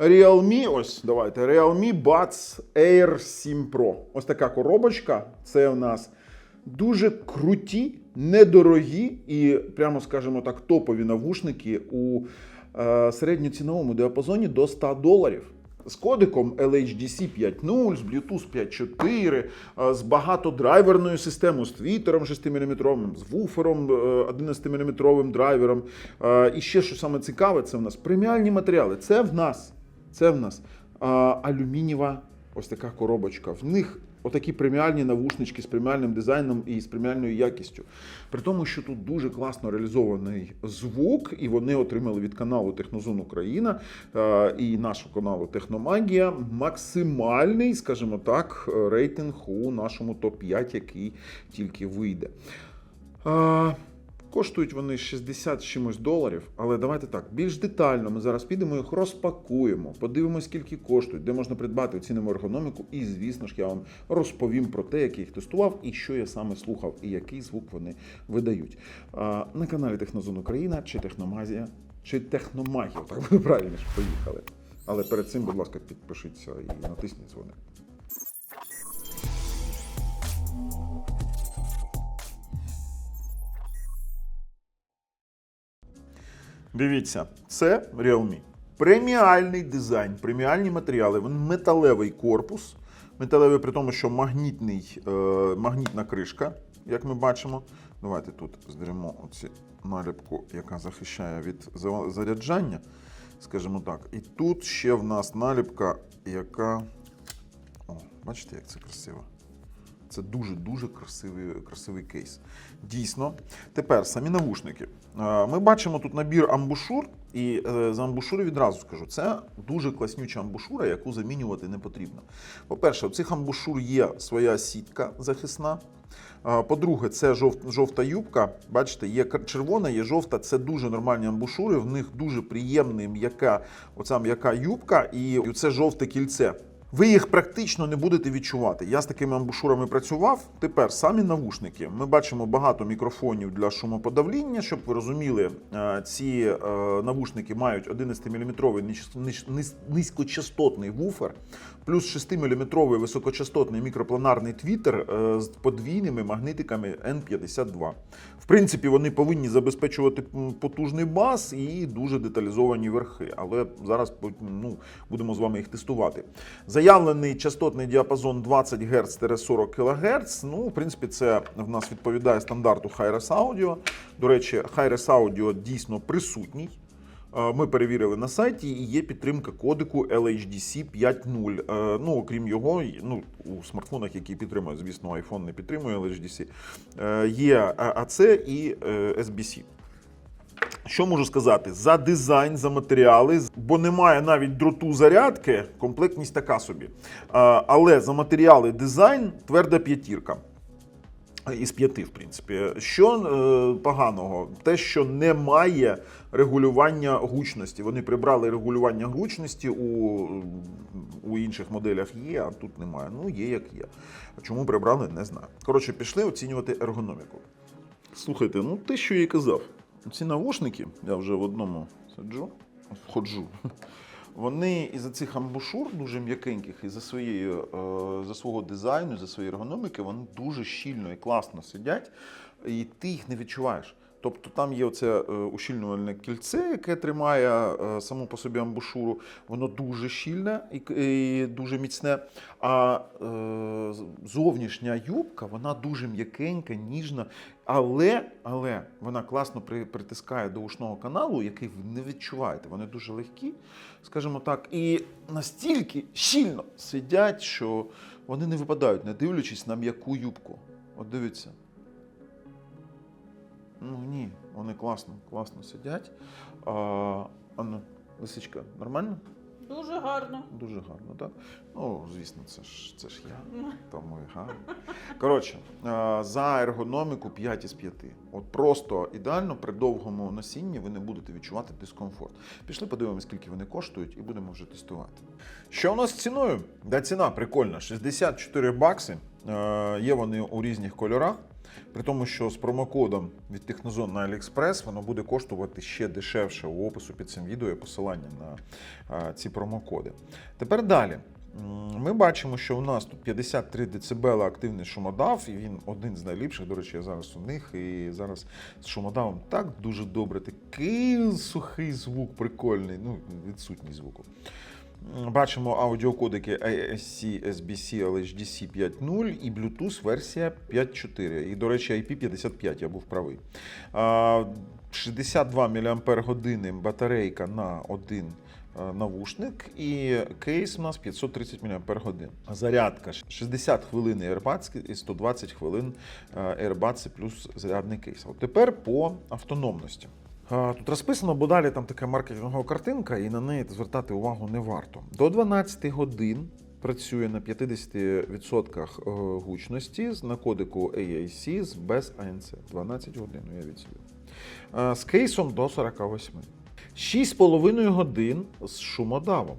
Realme, ось давайте. Realme Buds Air 7 Pro. Ось така коробочка. Це в нас дуже круті, недорогі і, прямо скажімо так, топові навушники у е, середньоціновому діапазоні до 100 доларів. З кодиком LHDC 5.0, з Bluetooth 5.4, е, з багатодрайверною системою, з твітером 6-мм, з вуфером 11-мм драйвером. Е, І ще що саме цікаве, це в нас преміальні матеріали. Це в нас, це в нас е, алюмінієва ось така коробочка. В них отакі преміальні навушнички з преміальним дизайном і з преміальною якістю. При тому, що тут дуже класно реалізований звук, і вони отримали від каналу Технозон Україна е, і нашого каналу Техномагія максимальний, скажімо так, рейтинг у нашому топ-5, який тільки вийде. Е, Коштують вони 60 чимось доларів, але давайте так, більш детально ми зараз підемо їх розпакуємо, подивимось, скільки коштують, де можна придбати, оцінимо ергономіку, і, звісно ж, я вам розповім про те, як я їх тестував і що я саме слухав, і який звук вони видають. А, на каналі Технозон Україна чи Техномазія, чи Техномагія, так буде правильніше, поїхали. Але перед цим, будь ласка, підпишіться і натисніть дзвоник. Дивіться, це Realme. Преміальний дизайн, преміальні матеріали, він металевий корпус. Металевий при тому, що магнітний, е, магнітна кришка, як ми бачимо. Давайте тут зберемо оці наліпку, яка захищає від заряджання, скажімо так. І тут ще в нас наліпка, яка. О, бачите, як це красиво. Це дуже-дуже красивий, красивий кейс. Дійсно. Тепер самі навушники. Е, Ми бачимо тут набір амбушур, і е, за амбушури відразу скажу, це дуже класнюча амбушура, яку замінювати не потрібно. По-перше, у цих амбушур є своя сітка захисна. Е, По-друге, це жовта юбка. Бачите, є червона, є жовта. Це дуже нормальні амбушури. В них дуже приємна м'яка, оця м'яка юбка, і це жовте кільце. Ви їх практично не будете відчувати. Я з такими амбушурами працював. Тепер самі навушники. Ми бачимо багато мікрофонів для шумоподавління. Щоб ви розуміли, е, ці е, навушники мають 11-мм низькочастотний вуфер, плюс 6-мм високочастотний мікропланарний твітер е, з подвійними магнитиками N52. В принципі, вони повинні забезпечувати потужний бас і дуже деталізовані верхи. Але зараз ну, будемо з вами їх тестувати. Заявлений частотний діапазон 20 Гц 40 кГц. Ну, в принципі, це в нас відповідає стандарту Hi-Res Audio. До речі, Hi-Res Audio дійсно присутній. Е, Ми перевірили на сайті і є підтримка кодику LHDC 5.0. Е, Ну, окрім його, ну, у смартфонах, які підтримують, звісно, iPhone не підтримує LHDC, е, є AC і SBC. Що можу сказати? За дизайн, за матеріали, бо немає навіть дроту зарядки, комплектність така собі. Але за матеріали дизайн тверда п'ятірка. Із п'яти, в принципі. Що е, поганого? Те, що немає регулювання гучності. Вони прибрали регулювання гучності у, у інших моделях є, а тут немає. Ну, є як є. Чому прибрали, не знаю. Коротше, пішли оцінювати ергономіку. Слухайте, ну те, що я і казав, ці навушники, я вже в одному сиджу, входжу. Вони із-за цих амбушур дуже м'якеньких, і за своєю, е, за свого дизайну, за своєї ергономіки, вони дуже щільно і класно сидять, і ти їх не відчуваєш. Тобто там є оце е, ущільнювальне кільце, яке тримає е, саму по собі амбушуру. Воно дуже щільне і, дуже міцне. А зовнішня юбка, вона дуже м'якенька, ніжна, але, але вона класно при, притискає до ушного каналу, який ви не відчуваєте. Вони дуже легкі, скажімо так, і настільки щільно сидять, що вони не випадають, не дивлячись на м'яку юбку. От дивіться. Ну ні, вони класно, класно сидять. А ну, лисичка, нормально? Дуже гарно. Дуже гарно, так? Ну, звісно, це ж це ж я. Тому і гарно. Коротше, е, за ергономіку 5 із 5. От просто ідеально при довгому носінні ви не будете відчувати дискомфорт. Пішли, подивимося, скільки вони коштують, і будемо вже тестувати. Що у нас з ціною? Да, ціна прикольна: 64 бакси. Е, Є вони у різних кольорах. При тому, що з промокодом від Технозон на AliExpress воно буде коштувати ще дешевше у опису під цим відео є посилання на ці промокоди. Тепер далі. Ми бачимо, що у нас тут 53 дБ активний шумодав, і він один з найліпших. До речі, я зараз у них. І зараз з шумодавом так дуже добре. Такий сухий звук, прикольний, ну, відсутність звуку. Бачимо аудіокодики ASC, SBC, LHDC 5.0 і Bluetooth версія 5.4. І, до речі, IP55, я був правий. 62 мАч батарейка на один е, навушник, і кейс у нас 530 мАч. Зарядка 60 хвилин AirBuds і 120 хвилин е, AirBuds плюс зарядний кейс. От тепер по автономності. Тут розписано, бо далі там така маркетингова картинка, і на неї звертати увагу не варто. До 12 годин працює на 50% е, гучності на кодику AAC з без ANC. 12 годин, уявіть собі. З кейсом до 48. 6,5 годин з шумодавом.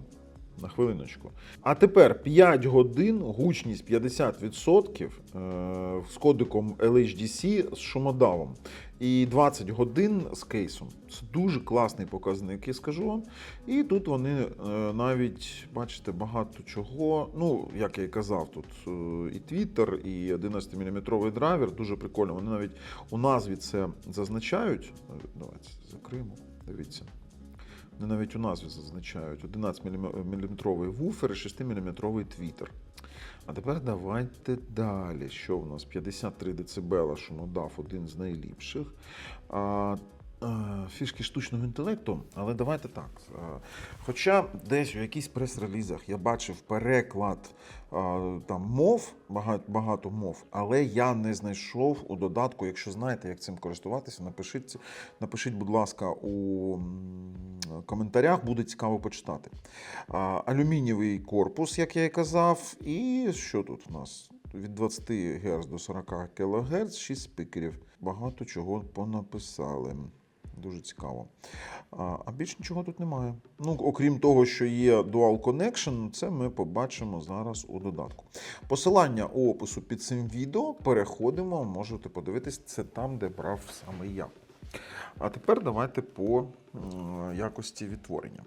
На хвилиночку. А тепер 5 годин, гучність 50% е, з кодиком LHDC з шумодавом. І 20 годин з кейсом. Це дуже класний показник, я скажу вам. І тут вони е, навіть, бачите, багато чого. Ну, як я і казав, тут е, і Twitter, і 11-мм драйвер, дуже прикольно. Вони навіть у назві це зазначають. Давайте закриємо. Дивіться. Вони навіть у назві зазначають 11-мм вуфер і 6-мм твітер. А тепер давайте далі. Що в нас? 53 дБ шумодав, один з найліпших. А, фішки штучного інтелекту, але давайте так. Хоча десь у якихось прес-релізах я бачив переклад там мов, багато, багато мов, але я не знайшов у додатку. Якщо знаєте, як цим користуватися, напишіть, напишіть, будь ласка, у коментарях, буде цікаво почитати. Алюмінієвий корпус, як я і казав, і що тут у нас? Від 20 Гц до 40 кГц, 6 спікерів. Багато чого понаписали. Дуже цікаво. А, більш нічого тут немає. Ну, окрім того, що є Dual Connection, це ми побачимо зараз у додатку. Посилання у опису під цим відео. Переходимо, можете подивитись, це там, де брав саме я. А тепер давайте по якості відтворення.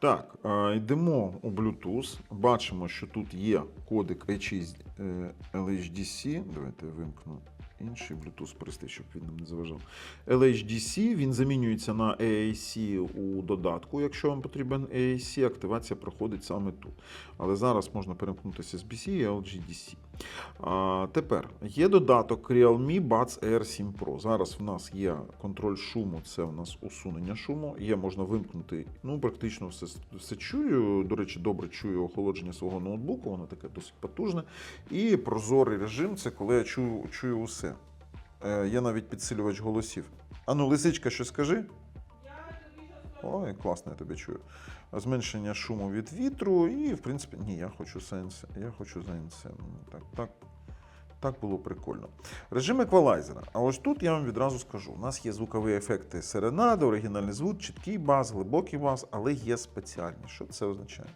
Так, е, йдемо у Bluetooth. Бачимо, що тут є кодек H6 е, LHDC. Давайте я вимкну інший Bluetooth пристрій, щоб він нам не заважав. LHDC він замінюється на AAC у додатку. Якщо вам потрібен AAC, активація проходить саме тут. Але зараз можна перемкнутися з BC і LGDC. А, тепер є додаток Realme Buds Air 7 Pro. Зараз в нас є контроль шуму, це у нас усунення шуму. Є, можна вимкнути. Ну, практично все, все чую. До речі, добре чую охолодження свого ноутбуку, воно таке досить потужне. І прозорий режим це коли я чую, чую усе. Е, є навіть підсилювач голосів. Ану, лисичка, що скажи? Ой, класно, я тебе чую. Зменшення шуму від вітру, і, в принципі, ні, я хочу сенс. Я хочу сенс. Так, так. Так було прикольно. Режим еквалайзера. А ось тут я вам відразу скажу: у нас є звукові ефекти серенади, оригінальний звук, чіткий бас, глибокий бас, але є спеціальні. Що це означає?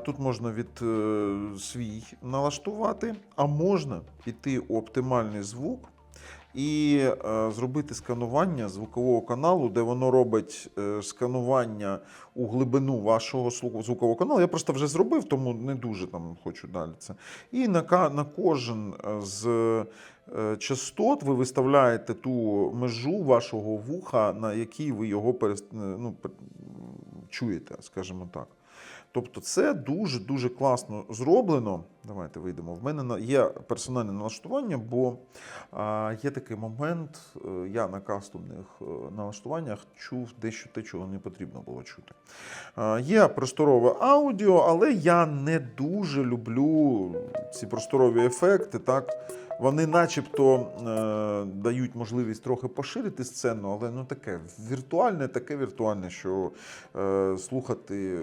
Тут можна від е, свій налаштувати, а можна піти у оптимальний звук і е, зробити сканування звукового каналу, де воно робить е, сканування у глибину вашого звукового каналу. Я просто вже зробив, тому не дуже там хочу далі це. І на, на кожен е, з частот ви виставляєте ту межу вашого вуха, на якій ви його перес- е, ну, чуєте, скажімо так. Тобто це дуже дуже класно зроблено. Давайте вийдемо. В мене є персональне налаштування, бо є такий момент. е, Я на кастомних е, налаштуваннях чув дещо те, чого не потрібно було чути. Є просторове аудіо, але я не дуже люблю ці просторові ефекти. Так вони, начебто, е, дають можливість трохи поширити сцену, але ну таке віртуальне, таке віртуальне, що е, слухати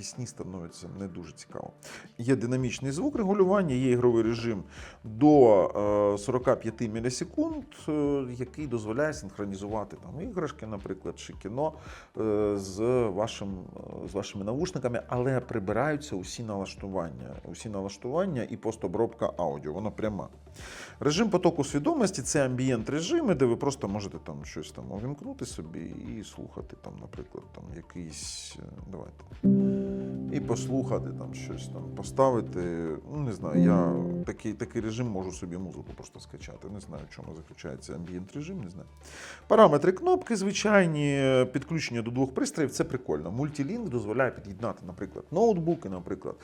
пісні становиться не дуже цікаво. Є динамічний звук регулювання, є ігровий режим до е, 45 мілісекунд, е, який дозволяє синхронізувати там іграшки, наприклад, чи кіно е, з, вашим, е, з вашими навушниками, але прибираються усі налаштування. Усі налаштування і постобробка аудіо. Воно пряма. Режим потоку свідомості це амбієнт режими, де ви просто можете там щось там увімкнути собі і слухати, там, наприклад, там якийсь. е, Давайте. І послухати там щось там, поставити. Ну, не знаю, я такий, такий режим можу собі музику просто скачати. Не знаю, в чому заключається амбієнт режим, не знаю. Параметри кнопки звичайні, підключення до двох пристроїв це прикольно. Мультілінк дозволяє під'єднати, наприклад, ноутбуки, наприклад,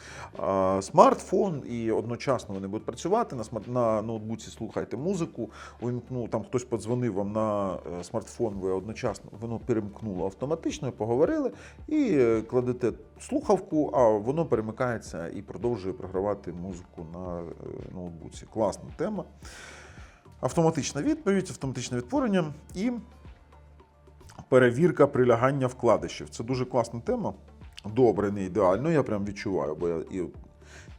смартфон, і одночасно вони будуть працювати. На, смарт- на ноутбуці слухайте музику, увімкнув, там хтось подзвонив вам на е, смартфон, ви одночасно воно перемкнуло автоматично, поговорили, і е, кладете слухавку, а воно перемикається і продовжує програвати музику на е, ноутбуці. Класна тема. Автоматична відповідь, автоматичне відтворення і перевірка прилягання вкладишів. Це дуже класна тема. Добре, не ідеально, я прям відчуваю, бо я і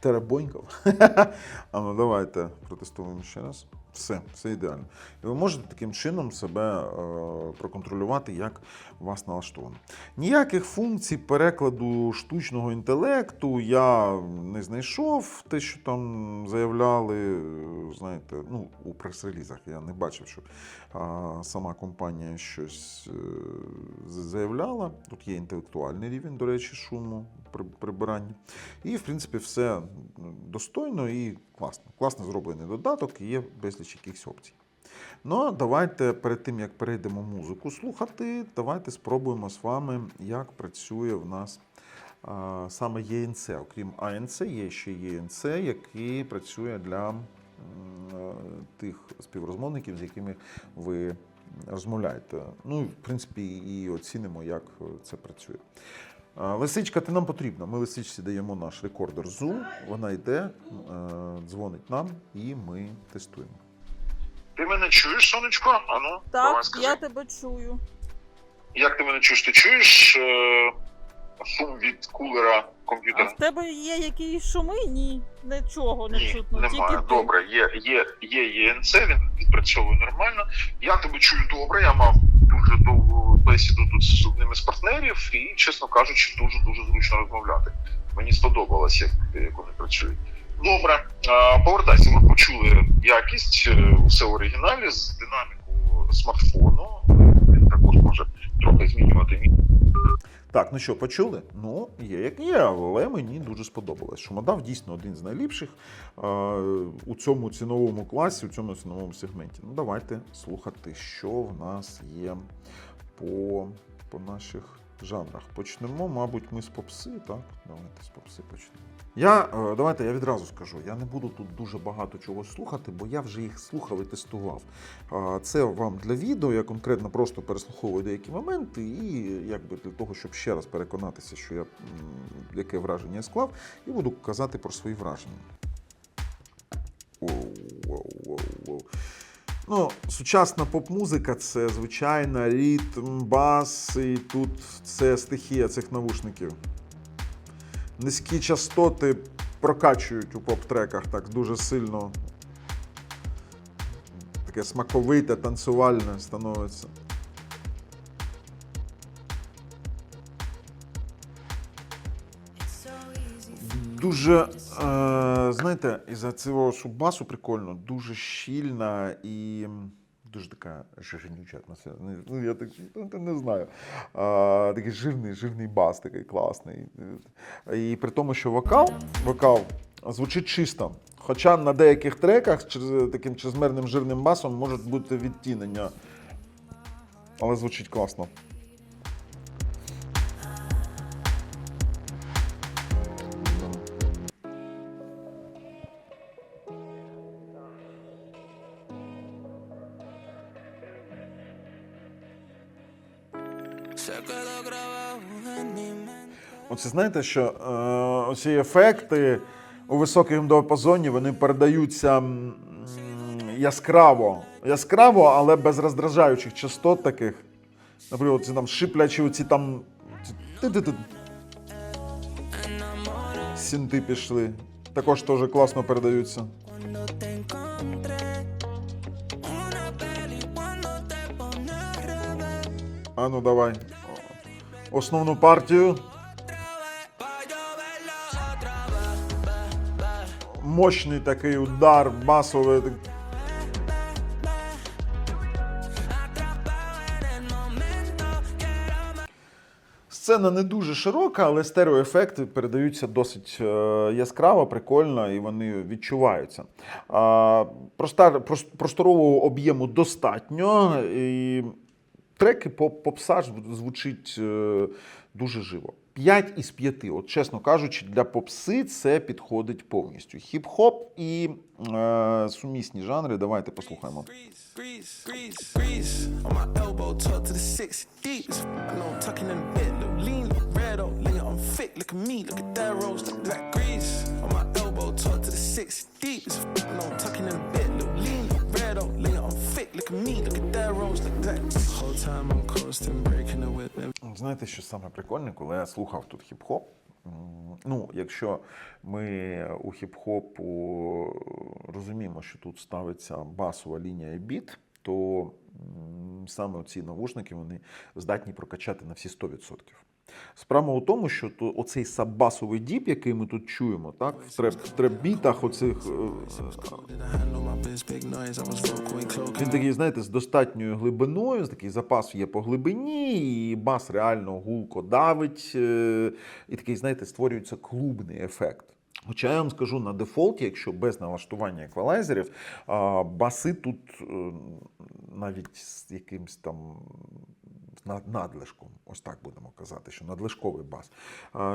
теребонькав. а ну давайте протестуємо ще раз. Все, все ідеально. І ви можете таким чином себе е, проконтролювати, як вас налаштовано. Ніяких функцій перекладу штучного інтелекту я не знайшов. Те, що там заявляли, знаєте, ну, у прес-релізах я не бачив, що а, сама компанія щось е, заявляла. Тут є інтелектуальний рівень, до речі, шуму при прибиранні. І, в принципі, все достойно і класно. Класно зроблений додаток, і є безліч якихось опцій. Ну, давайте перед тим, як перейдемо музику слухати, давайте спробуємо з вами, як працює в нас а, саме ЄНЦ. Окрім АНЦ, є ще ЄНЦ, який працює для е, тих співрозмовників, з якими ви розмовляєте. Ну, в принципі, і оцінимо, як це працює. Лисичка, ти нам потрібна. Ми лисичці даємо наш рекордер Zoom, вона йде, е, дзвонить нам, і ми тестуємо. Ти мене чуєш, сонечко? Ану, давай Так, скажи. я тебе чую. Як ти мене чуєш? Ти чуєш е, шум від кулера А комп'ютера? в тебе є якісь шуми? Ні, нічого не Ні, чутно. немає. Тільки ти. Добре, є, є, є ЄНЦ, він відпрацьовує нормально. Я тебе чую добре, я мав дуже довгу бесіду тут з одним із партнерів, і, чесно кажучи, дуже дуже зручно розмовляти. Мені сподобалось, як, як вони працюють. Добре, повертайся. Ми почули якість, е, все в оригіналі з динаміку смартфону. Він також може трохи змінювати мі- Так, ну що, почули? Ну, є як є, але мені дуже сподобалось. Шумодав дійсно один з найліпших е, у цьому ціновому класі, у цьому ціновому сегменті. Ну, давайте слухати, що в нас є по, по наших жанрах. Почнемо, мабуть, ми з попси, так? Давайте з попси почнемо. Я е, давайте я відразу скажу. Я не буду тут дуже багато чого слухати, бо я вже їх слухав і тестував. Це вам для відео. Я конкретно просто переслуховую деякі моменти, і якби для того, щоб ще раз переконатися, що я яке враження я склав, і буду казати про свої враження. Ну, сучасна поп-музика це звичайна ритм, бас, і тут це стихія цих навушників. Низькі частоти прокачують у поп-треках так дуже сильно. Таке смаковите, танцювальне становиться. Дуже, е, знаєте, із-за цього шубасу прикольно, дуже щільна і дуже така жирнюча атмосфера. Ну, я так ну, не знаю. А, такий жирний, жирний бас, такий класний. І при тому, що вокал, вокал звучить чисто. Хоча на деяких треках через таким чрезмерним жирним басом можуть бути відтінення. Але звучить класно. Оце знаєте, що е, оці ефекти у високому діапазоні вони передаються яскраво. Яскраво, але без роздражаючих частот таких. Наприклад, ці там шиплячі оці там. Сінти пішли. Також теж класно передаються. А ну давай. Основну партію. Мощний такий удар, басовий. Сцена не дуже широка, але стереоефекти передаються досить е, яскраво, прикольно і вони відчуваються. Просторового об'єму достатньо. І треки поп попса ж звучить е, дуже живо. 5 із 5. От чесно кажучи, для попси це підходить повністю. Хіп-хоп і е, сумісні жанри. Давайте послухаємо. Oh. Look at that rose, look at that oh. Whole time I'm coasting. Знаєте, що саме прикольне, коли я слухав тут хіп-хоп. Ну, якщо ми у хіп-хопу розуміємо, що тут ставиться басова лінія і біт, то саме ці навушники вони здатні прокачати на всі 100%. Справа у тому, що то оцей саббасовий діп, який ми тут чуємо, так, в треп, в треп-бітах оцих е, cloaking. Він такий, знаєте, з достатньою глибиною, такий запас є по глибині, і бас реально гулко давить. е, І такий, знаєте, створюється клубний ефект. Хоча я вам скажу на дефолті, якщо без налаштування еквалайзерів, баси тут е, навіть з якимсь там надлишком, ось так будемо казати, що надлишковий бас.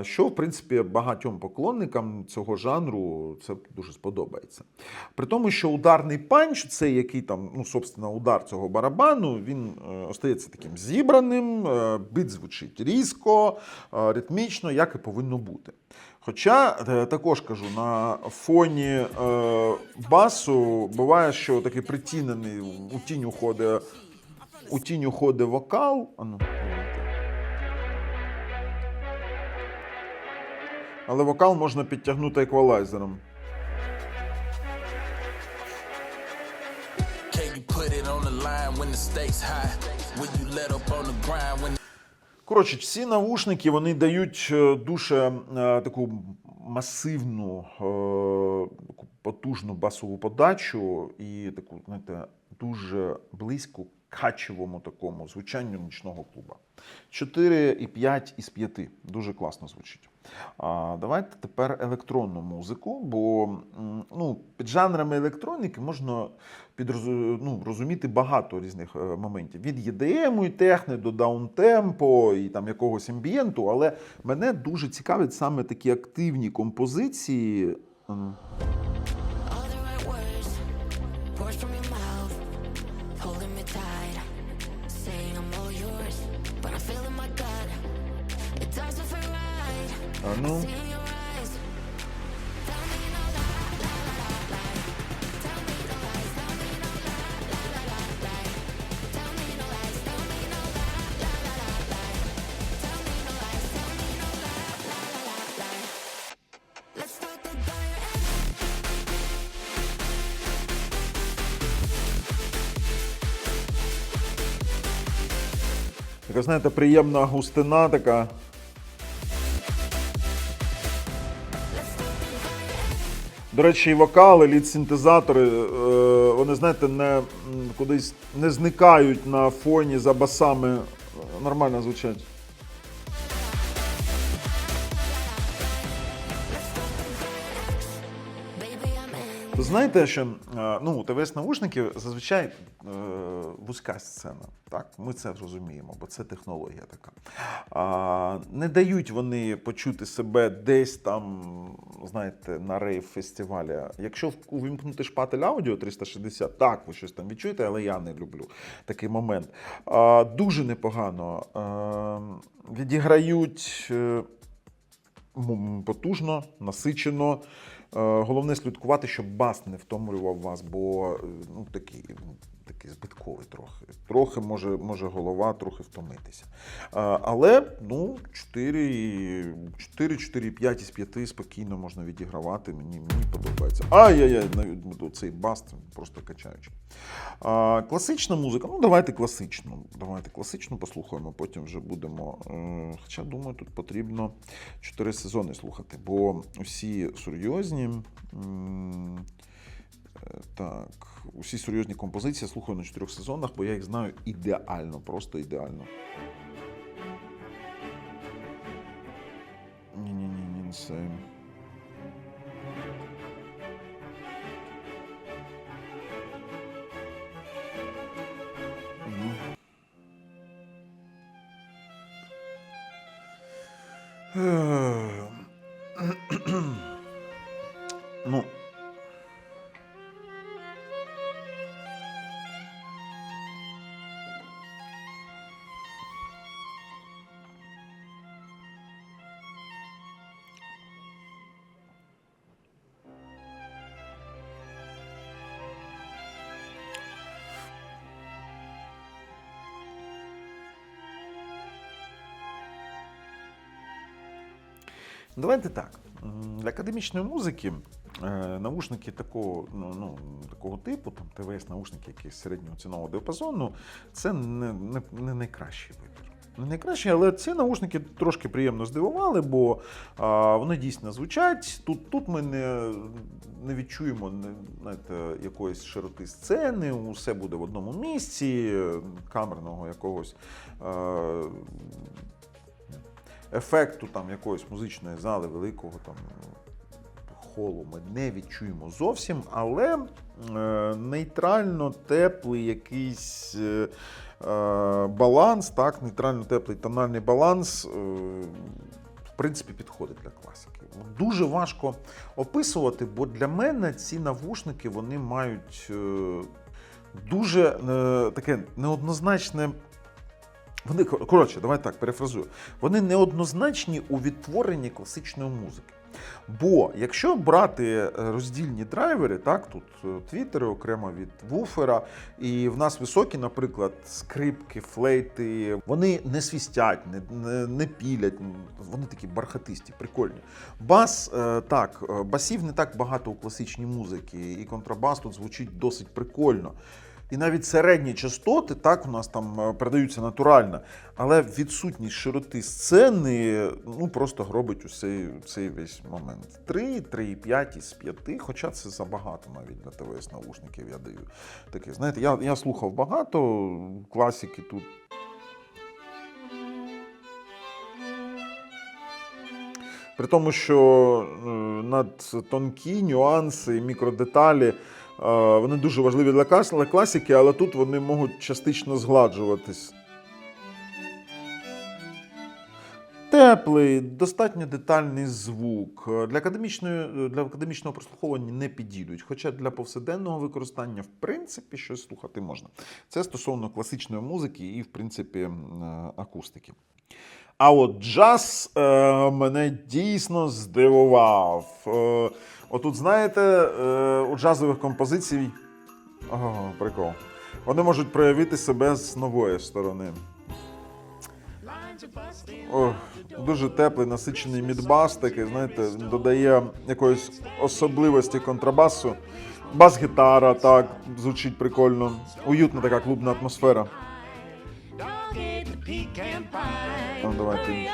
Що, в принципі, багатьом поклонникам цього жанру це дуже сподобається. При тому, що ударний панч, цей який там, ну, собственно, удар цього барабану, він е, остається таким зібраним, е, бит звучить різко, е, ритмічно, як і повинно бути. Хоча також кажу, на фоні басу буває, що такий притінений у тінь уходить, у тінь уходить вокал. Ну. Але вокал можна підтягнути еквалайзером. Коротше, ці навушники вони дають е, дуже е, таку масивну, е, таку потужну басову подачу і таку, знаєте, дуже близьку качевому такому звучанню нічного клуба. 4,5 із 5. Дуже класно звучить. А давайте тепер електронну музику, бо ну, під жанрами електроніки можна підрозу- ну, розуміти багато різних е, моментів. Від EDM і техни до даунтемпо і там якогось амбієнту, але мене дуже цікавлять саме такі активні композиції. The fire. Така, знаєте, приємна густина така. До речі, і вокали, лід-синтезатори, е, вони, знаєте, не, кудись не зникають на фоні за басами. Нормально звучать. Знаєте, що е, ну, ТВС навушників зазвичай е, вузька сцена. Так? Ми це розуміємо, бо це технологія така. Не дають вони почути себе десь там, знаєте, на рейв-фестивалі. Якщо увімкнути шпатель аудіо 360, так, ви щось там відчуєте, але я не люблю такий момент. Дуже непогано. Е, відіграють. потужно, насичено. Головне слідкувати, щоб бас не втомлював вас, бо е, ну, такий, ну, такий збитковий трохи. Трохи може, може голова трохи втомитися. Але ну, 4, 4, 4, 5 із 5 спокійно можна відігравати. Мені, мені подобається. Ай-яй-яй, навіть цей бас це просто качаючий. Класична музика. Ну, давайте класичну. Давайте класичну послухаємо, потім вже будемо. Е, хоча, думаю, тут потрібно 4 сезони слухати, бо усі серйозні. Так, усі серйозні композиції слухаю на чотирьох сезонах, бо я їх знаю ідеально, просто ідеально. Ні-ні-ні, це. Давайте так. Для академічної музики е, наушники такого, ну, ну, такого типу, там ТВС наушники якісь середнього цінового діапазону, це не, не, не найкращий вибір. Не найкращий, але ці наушники трошки приємно здивували, бо а, вони дійсно звучать. Тут, тут ми не, не відчуємо не, знаєте, якоїсь широти сцени, усе буде в одному місці, е, камерного якогось. е, ефекту там якоїсь музичної зали, великого там холу ми не відчуємо зовсім, але е, нейтрально теплий якийсь е, е, баланс, так, нейтрально теплий тональний баланс. В принципі, підходить для класики. Дуже важко описувати, бо для мене ці навушники вони мають дуже таке неоднозначне вони, коротше, давай так, перефразую. Вони неоднозначні у відтворенні класичної музики. Бо якщо брати е, роздільні драйвери, так, тут е, твітери окремо від вуфера, і в нас високі, наприклад, скрипки, флейти, вони не свістять, не, не, не пілять, вони такі бархатисті, прикольні. Бас, е, так, басів не так багато у класичній музиці, і контрабас тут звучить досить прикольно. І навіть середні частоти так у нас там е, передаються натурально, але відсутність широти сцени ну просто гробить усей цей весь момент. 3, 3,5 із 5, хоча це забагато навіть для ТВС наушників. Я даю таке. Знаєте, я, я слухав багато класики тут. При тому, що е, над тонкі нюанси, мікродеталі вони дуже важливі для класики, але тут вони можуть частично згладжуватись. Теплий, достатньо детальний звук. Для, академічної, для академічного прослуховування не підійдуть. Хоча для повсякденного використання, в принципі, щось слухати можна. Це стосовно класичної музики і, в принципі, е, акустики. А от джаз е, мене дійсно здивував. Е, отут, знаєте, е, у джазових композицій. О, прикол. Вони можуть проявити себе з нової сторони. О, дуже теплий, насичений мідбас, такий, знаєте, додає якоїсь особливості контрабасу. Бас-гітара, так, звучить прикольно. Уютна така клубна атмосфера. Ну, давайте.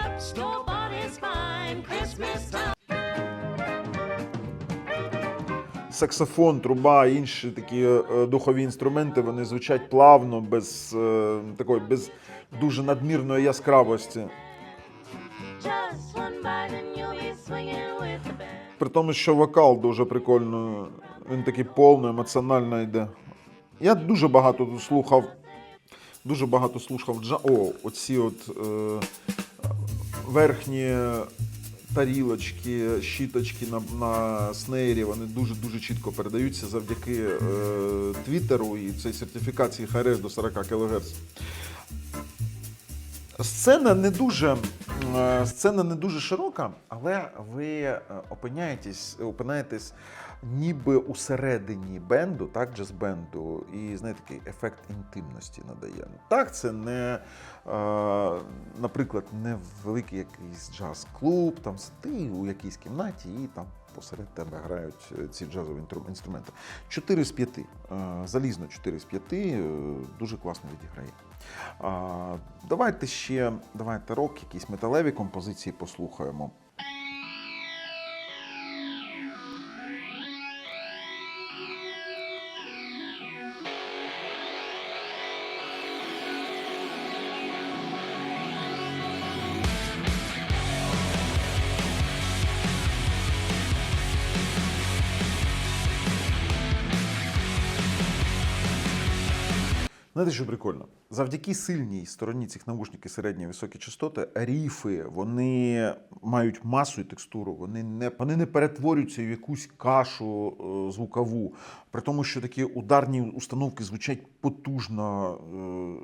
Саксофон, труба, інші такі е, духові інструменти, вони звучать плавно, без е, такої, без дуже надмірної яскравості. При тому, що вокал дуже прикольно, він такий повний, емоціонально йде. Я дуже багато тут слухав. Дуже багато слухав джа. О, оці от е, верхні тарілочки, щіточки на, на снейрі, вони дуже-дуже чітко передаються завдяки е, твіттеру і цій сертифікації HRS до 40 кГц. Сцена не дуже Е, Сцена не дуже широка, але ви е, опиняєтесь, опинаєтесь ніби усередині бенду, так, джаз-бенду, і знаєте, такий ефект інтимності надає. Так, це не, е, наприклад, не великий якийсь джаз-клуб, там сиди у якійсь кімнаті і там посеред тебе грають е, ці джазові інструменти. 4 з 5. Залізно 4 з 5. е, Дуже класно відіграє. Давайте ще давайте рок, якісь металеві композиції послухаємо. Знаєте, що прикольно? Завдяки сильній стороні цих навушників середні високі частоти, ріфи вони мають масу і текстуру, вони не, вони не перетворюються в якусь кашу е, звукову. При тому, що такі ударні установки звучать потужно,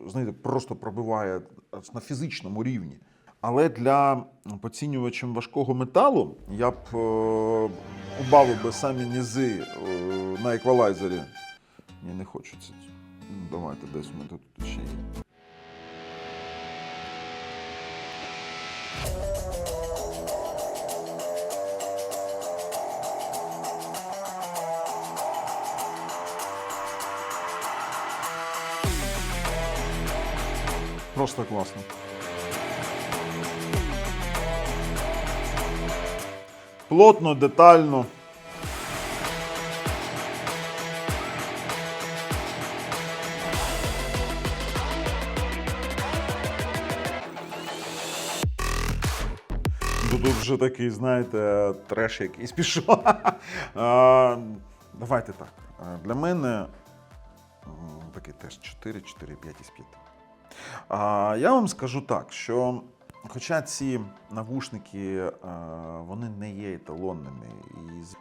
е, знаєте, просто пробиває на фізичному рівні. Але для поцінювачів важкого металу я б е, убавив би самі низи е, на еквалайзері. Ні, не хочу це. Давайте десь мене тут ще є. Просто класно. Плотно, детально. Вже такий, знаєте, треш якийсь пішов. Давайте так. Для мене такий теж 4, 4, 5 із 5. А, Я вам скажу так, що хоча ці навушники вони не є еталонними,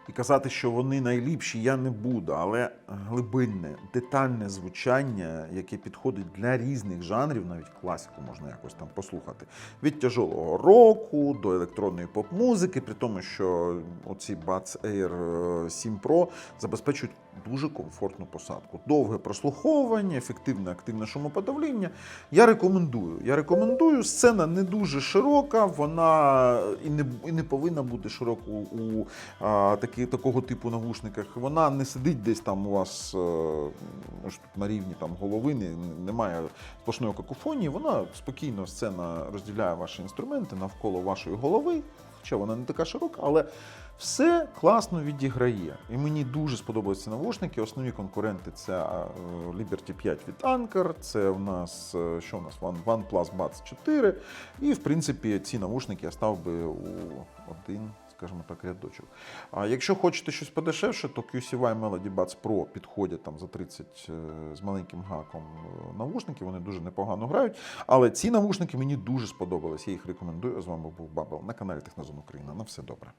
і, казати, що вони найліпші, я не буду, але глибинне, детальне звучання, яке підходить для різних жанрів, навіть класику можна якось там послухати. Від тяжелого року до електронної поп-музики, при тому, що оці Buds Air 7 Pro забезпечують дуже комфортну посадку. Довге прослуховування, ефективне активне шумоподавлення. Я рекомендую. Я рекомендую. Сцена не дуже широка, вона і не, і не повинна бути широко у а, такі, такого типу навушниках. Вона не сидить десь там у вас е, тут на рівні там, голови, не- немає сплошної какофонії. Вона спокійно сцена розділяє ваші інструменти навколо вашої голови. Хоча вона не така широка, але все класно відіграє. І мені дуже сподобаються навушники. Основні конкуренти це Liberty 5 від Anker, це в нас е, що у нас One- OnePlus Buds 4. І в принципі ці навушники я став би у один, скажімо так, рядочок. А якщо хочете щось подешевше, то QCY Melody Buds Pro підходять там за 30 е, з маленьким гаком е, навушники, вони дуже непогано грають. Але ці навушники мені дуже сподобались. Я їх рекомендую. З вами був Бабел на каналі Технозон Україна. На все добре.